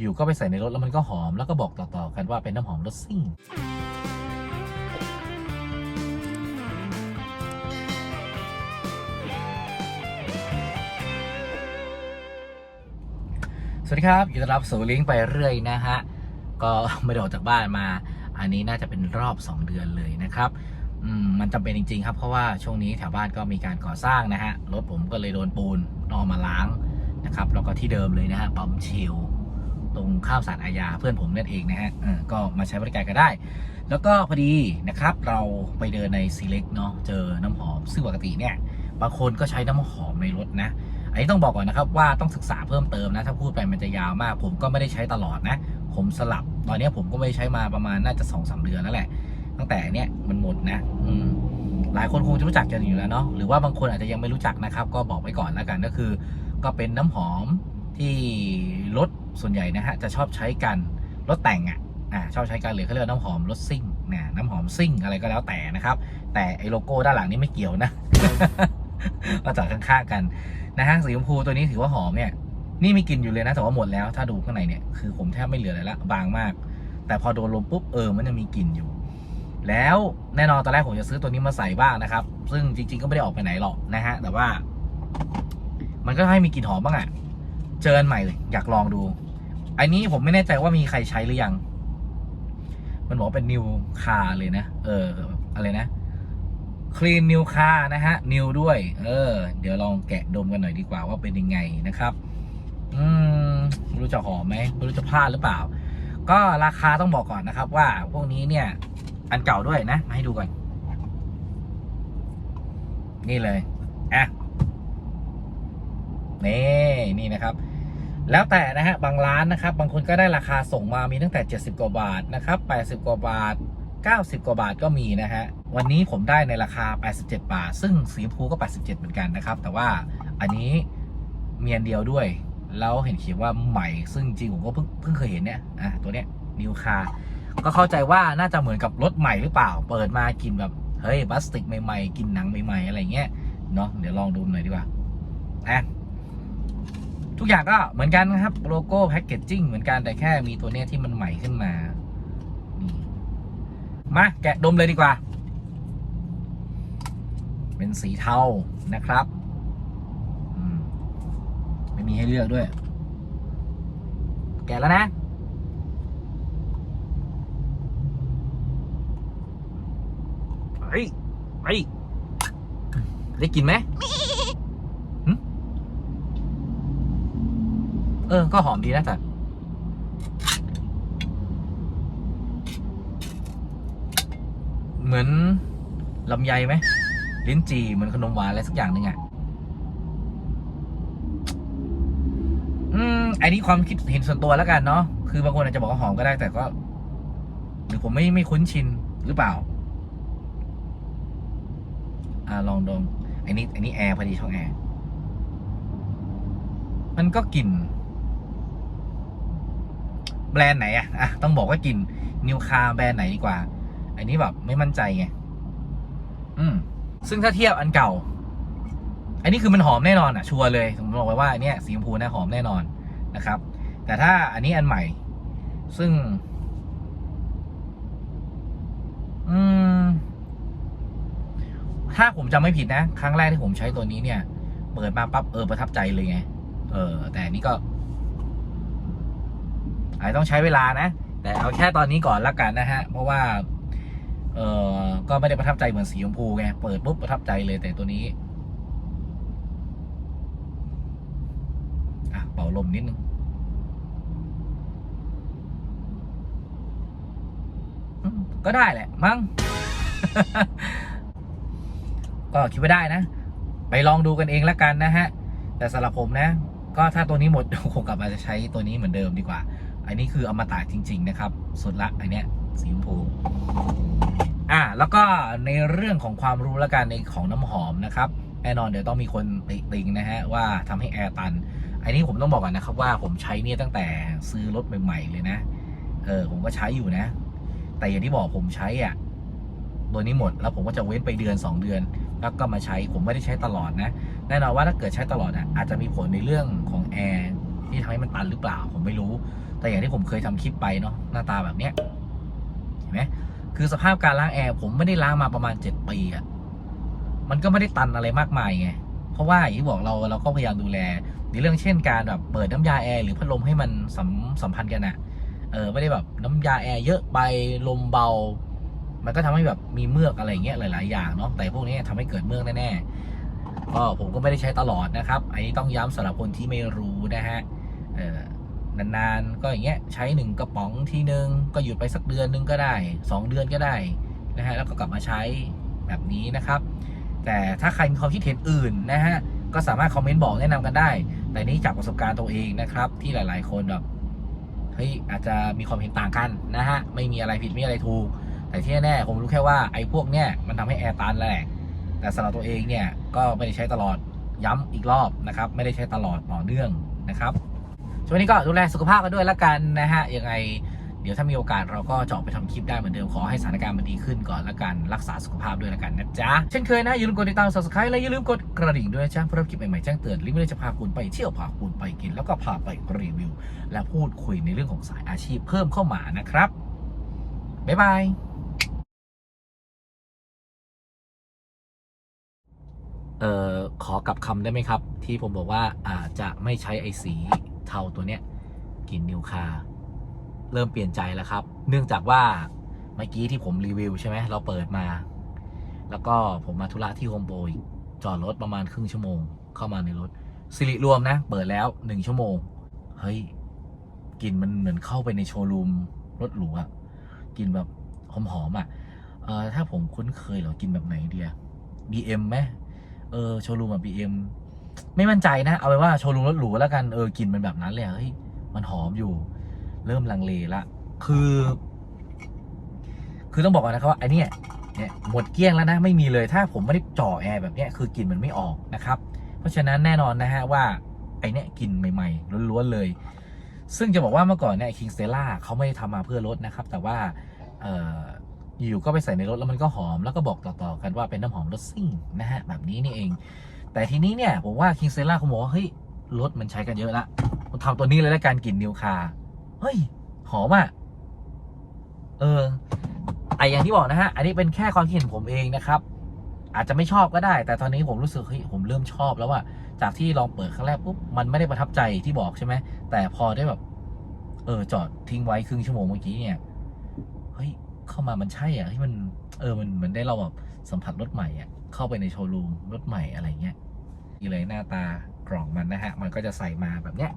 อยู่ก็ไปใส่ในรถแล้วมันก็หอมแล้วก็บอกต่อๆกันว่าเป็นน้ำหอมรสซิ่งสวัสดีครับยินดีต้อนรับสู่ลิงก์ไปเรื่อยนะฮะ ก็ไม่ได้ออกจากบ้านมา อันนี้น่าจะเป็นรอบ 2 เดือนเลยนะครับมันจำเป็นจริง ๆ ครับ เพราะว่าช่วงนี้แถวบ้านก็มีการก่อสร้างนะฮะ รถผมก็เลยโดนปูนนอมาล้างนะครับ แล้วก็ที่เดิมเลยนะฮะปั๊มชิล ตรงข้าวสารอาญาเพื่อนผมนั่นเองนะฮะก็มาใช้บริการกันได้ แล้วก็พอดีนะครับเราไปเดินในซีเล็กเนาะเจอน้ำหอม ซึ่งปกติเนี่ยบางคนก็ใช้น้ำหอมในรถนะอันนี้ต้องบอกก่อนนะครับว่าต้องศึกษาเพิ่มเติมนะ ถ้าพูดไปมันจะยาวมาก ผมก็ไม่ได้ใช้ตลอดนะ ผมสลับ ตอนนี้ผมก็ไม่ได้ใช้มาประมาณน่าจะสองสาเดือนแล้วแหละ ตั้งแต่เนี้ยมันหมดนะ อืมหลายคนคงจะรู้จักกันอยู่แล้วเนาะหรือว่าบางคนอาจจะยังไม่รู้จักนะครับ ก็บอกไว้ก่อนแล้วกันก็คือ ก็เป็นน้ำหอมที่รถ ส่วนใหญ่นะฮะจะชอบใช้กันรถแต่งอะอ่าชอบใช้กันเลยเขาเรียกน้ำหอมรถซิ่งนะน้ำหอมซิ่งอะไรก็แล้วแต่นะครับ แต่ไอโลโก้ด้านหลังนี่ไม่เกี่ยวนะก็จอดข้างๆกันนะฮะสีชมพูตัวนี้ถือว่าหอมเนี่ยนี่มีกลิ่นอยู่เลยนะแต่ว่าหมดแล้วถ้าดูข้างในเนี่ยคือผมแทบไม่เหลืออะไรละบางมาก แต่พอโดนลมปุ๊บเออมันจะมีกลิ่นอยู่ แล้วแน่นอนตอนแรกผมจะซื้อตัวนี้มาใส่บ้างนะครับ ซึ่งจริง ๆก็ไม่ได้ออกไปไหนหรอกนะฮะแต่ว่า มันก็ให้มีกลิ่นหอมบ้างอะ่ะเจออันใหม่เลยอยากลองดู อันนี้ผมไม่แน่ใจว่ามีใครใช้หรือยัง มันบอกว่าเป็นนิวคาเลยนะ เออ อะไรนะ คลีนนิวคานะฮะ นิวด้วย เออ เดี๋ยวลองแกะดมกันหน่อยดีกว่าว่าเป็นยังไงนะครับ อืมไม่รู้จะหอมไหมไม่รู้จะพลาดหรือเปล่า ก็ราคาต้องบอกก่อนนะครับ ว่าพวกนี้เนี่ย อันเก่าด้วยนะ มาให้ดูก่อน นี่เลย อะ นี่ นี่นะครับ แล้วแต่นะฮะบางร้านนะครับ บางคนก็ได้ราคาส่งมามีตั้งแต่ 70 กว่าบาทนะครับ80 กว่าบาท 90 กว่าบาทก็มีนะฮะ วันนี้ผมได้ในราคา 87 บาท ซึ่งสีพูก็ 87 เหมือนกันนะครับ แต่ว่าอันนี้เมียนเดียวด้วย แล้วเห็นเขียนว่าใหม่ ซึ่งจริงผมก็เพิ่งเพิ่งเคยเห็นเนี่ยอะตัวเนี้ยนิวคาก็เข้าใจว่าน่าจะเหมือนกับรถใหม่หรือเปล่า เปิดมากินแบบเฮ้ยพลาสติกใหม่ๆ กินหนังใหม่ๆ อะไรเงี้ยเนาะเดี๋ยวลองดูหน่อยดีกว่าอะ ทุกอย่างก็เหมือนกันนะครับ โลโก้แพ็กเกจจิ้งเหมือนกันแต่แค่มีตัวเนี้ยที่มันใหม่ขึ้นมานี่มาแกะดมเลยดีกว่า เป็นสีเทานะครับไม่มีให้เลือกด้วย แกะแล้วนะเฮ้ยเฮ้ยได้กินไหม เออ ก็หอมดีนะแต่เหมือนลำไยไหมลิ้นจี่เหมือนขนมหวานอะไรสักอย่างหนึ่งอะอืมอันนี้ความคิดเห็นส่วนตัวแล้วกันเนาะคือบางคนอาจจะบอกว่าหอมก็ได้แต่ก็ หรือผมไม่ไม่คุ้นชินหรือเปล่า อ่าลองดมอันนี้อันนี้แอร์พอดีช่องแอร์มันก็กลิ่น แบรนด์ไหนอะอะต้องบอกว่ากลิ่นนิวคาแบรนด์ไหนดีกว่า อันนี้แบบไม่มั่นใจไงอืมซึ่งถ้าเทียบอันเก่า อันนี้คือมันหอมแน่นอนอะชัวร์เลยผมบอกไว้ว่าอันเนี้ยสีชมพูนะหอมแน่นอนนะครับ แต่ถ้าอันนี้อันใหม่ ซึ่ง อืมถ้าผมจำไม่ผิดนะ ครั้งแรกที่ผมใช้ตัวนี้เนี่ย เปิดมาปั๊บเออประทับใจเลยไง เออ แต่อันนี้ก็ อาจต้องใช้เวลานะ แต่เอาแค่ตอนนี้ก่อนละกันนะฮะ เพราะว่า เออก็ไม่ได้ประทับใจเหมือนสีชมพูไง เปิดปุ๊บประทับใจเลยแต่ตัวนี้อะเป่าลมนิดนึงก็ได้แหละ มั้ง ก็คิดว่าได้นะ ไปลองดูกันเองละกันนะฮะ แต่สำหรับผมนะ ก็ถ้าตัวนี้หมดคงกลับมาจะใช้ตัวนี้เหมือนเดิมดีกว่า อันนี้คืออมตะจริง ๆ นะครับ สุดละอันเนี้ยสีชมพูอ่าแล้วก็ในเรื่องของความรู้และกันในของน้ำหอมนะครับแน่นอนเดี๋ยวต้องมีคนติติงนะฮะว่าทำให้แอร์ตัน อันนี้ผมต้องบอกก่อนนะครับว่าผมใช้เนี่ยตั้งแต่ซื้อรถใหม่ๆเลยนะ เออผมก็ใช้อยู่นะ แต่อย่างที่บอกผมใช้อะตัวนี้หมดแล้วผมก็จะเว้นไปเดือน 2 เดือน แล้วก็มาใช้ผมไม่ได้ใช้ตลอดนะแน่นอนว่าถ้าเกิดใช้ตลอดอะอาจจะมีผลในเรื่องของแอร์ที่ทำให้มันตันหรือเปล่าผมไม่รู้ แต่อย่างที่ผมเคยทำคลิปไปเนาะหน้าตาแบบเนี้ยเห็นไหมคือสภาพการล้างแอร์ผมไม่ได้ล้างมาประมาณเจ็ดปีอะมันก็ไม่ได้ตันอะไรมากมายไงเพราะว่าอย่างที่บอกเราเราก็พยายามดูแล ในเรื่องเช่นการแบบเปิดน้ำยาแอร์หรือพัดลมให้มันสัมสัมพันธ์กันอะเออไม่ได้แบบน้ำยาแอร์เยอะไปลมเบา มันก็ทำให้แบบมีเมือกอะไรเงี้ยหลาย ๆ อย่างเนาะแต่พวกนี้ทำให้เกิดเมือกแน่ๆก็ผมก็ไม่ได้ใช้ตลอดนะครับ อันนี้ต้องย้ำสำหรับคนที่ไม่รู้นะฮะเออ นานๆ ก็อย่างเงี้ยใช้หนึ่งกระป๋องทีนึง ก็หยุดไปสักเดือนนึงก็ได้สองเดือนก็ได้นะฮะแล้วก็กลับมาใช้แบบนี้นะครับ แต่ถ้าใครมีความคิดเห็นอื่นนะฮะก็สามารถคอมเมนต์บอกแนะนำกันได้ แต่นี้จากประสบการณ์ตัวเองนะครับ ที่หลายๆคนแบบเฮ้ยอาจจะมีความเห็นต่างกันนะฮะไม่มีอะไรผิดไม่มีอะไรถูก แต่ที่แน่ๆผมรู้แค่ว่าไอ้พวกเนี้ยมันทำให้แอร์ตันแหละแต่สำหรับตัวเองเนี่ยก็ไม่ได้ใช้ตลอดย้ำอีกรอบนะครับ ไม่ได้ใช้ตลอดต่อเนื่องนะครับ ช่วงนี้ก็ดูแลสุขภาพกันด้วยละกันนะฮะยังไงเดี๋ยวถ้ามีโอกาสเราก็จะออกไปทำคลิปได้เหมือนเดิมขอให้สถานการณ์มันดีขึ้นก่อนละกันรักษาสุขภาพด้วยละกันนะจ๊ะ เช่นเคยนะอย่าลืมกดติดตาม subscribe และอย่าลืมกดกระดิ่งด้วยนะจ๊ะเพื่อรับคลิปใหม่ๆแจ้งเตือนลิงก์เลยจะพาคุณไปเที่ยวพาคุณไปกิน แล้วก็พาไปรีวิว และพูดคุยในเรื่องของสายอาชีพเพิ่มเข้ามานะครับบ๊ายบายเอ่อขอกลับคำได้ไหมครับ ที่ผมบอกว่าอาจจะไม่ใช้ไอสี เทาตัวเนี้ยกลินนิวคาเริ่มเปลี่ยนใจแล้วครับ เนื่องจากว่าเมื่อกี้ที่ผมรีวิวใช่ไหมเราเปิดมา แล้วก็ผมมาธุระที่โฮมโปรจอดรถประมาณครึ่งชั่วโมง เข้ามาในรถสิริรวมนะ เปิดแล้วหนึ่งชั่วโมง เฮ้ยกลิ่นมันเหมือนเข้าไปในโชว์รูมรถหรูอะกลิ่นแบบหอมๆอะเออถ้าผมคุ้นเคยเหรอกินแบบไหนเดีย BM ไหมเออโชว์รูมอะบีเอ็ม ไม่มั่นใจนะ เอาไว้ว่าโชว์รูมรถหรูแล้วกันเออกลิ่นมันแบบนั้นเลยเฮ้ยมันหอมอยู่ เริ่มลังเลละคือ คือต้องบอกก่อนนะครับว่าไอเนี้ยเนี่ยหมดเกลี้ยงแล้วนะไม่มีเลยถ้าผมไม่ได้จ่อแอร์แบบเนี้ยคือกลิ่นมันไม่ออกนะครับ เพราะฉะนั้นแน่นอนนะฮะว่าไอเนี้ยกลิ่นใหม่ๆล้วนๆเลย ซึ่งจะบอกว่าเมื่อก่อนเนี่ยคิงสเตล่าเขาไม่ได้ทำมาเพื่อรถนะครับ แต่ว่าเอ่ออยู่ก็ไปใส่ในรถแล้วมันก็หอมแล้วก็บอกต่อๆกันว่าเป็นน้ำหอมรถซิ่งนะฮะแบบนี้นี่เอง แต่ทีนี้เนี่ยผมว่าคิงเซล่าเขาบอกว่าเฮ้ยรถมันใช้กันเยอะละผมทำตัวนี้เลยแล้วการกลิ่นนิวคาเฮ้ย หอมอะ เออไออย่างที่บอกนะฮะ อันนี้เป็นแค่ความคิดเห็นผมเองนะครับ อาจจะไม่ชอบก็ได้ แต่ตอนนี้ผมรู้สึกเฮ้ยผมเริ่มชอบแล้วว่าจากที่ลองเปิดครั้งแรกปุ๊บมันไม่ได้ประทับใจที่บอกใช่ไหมแต่พอได้แบบ เออจอดทิ้งไว้ครึ่งชั่วโมงเมื่อกี้เนี่ยเฮ้ยเข้ามามันใช่อะที่มัน เออมันเหมือนได้เราแบบสัมผัสรถใหม่อะ เข้าไปในโชว์รูมรถใหม่อะไรเงี้ยนี่เลยหน้าตากล่องมันนะฮะ มันก็จะใส่มาแบบเนี้ย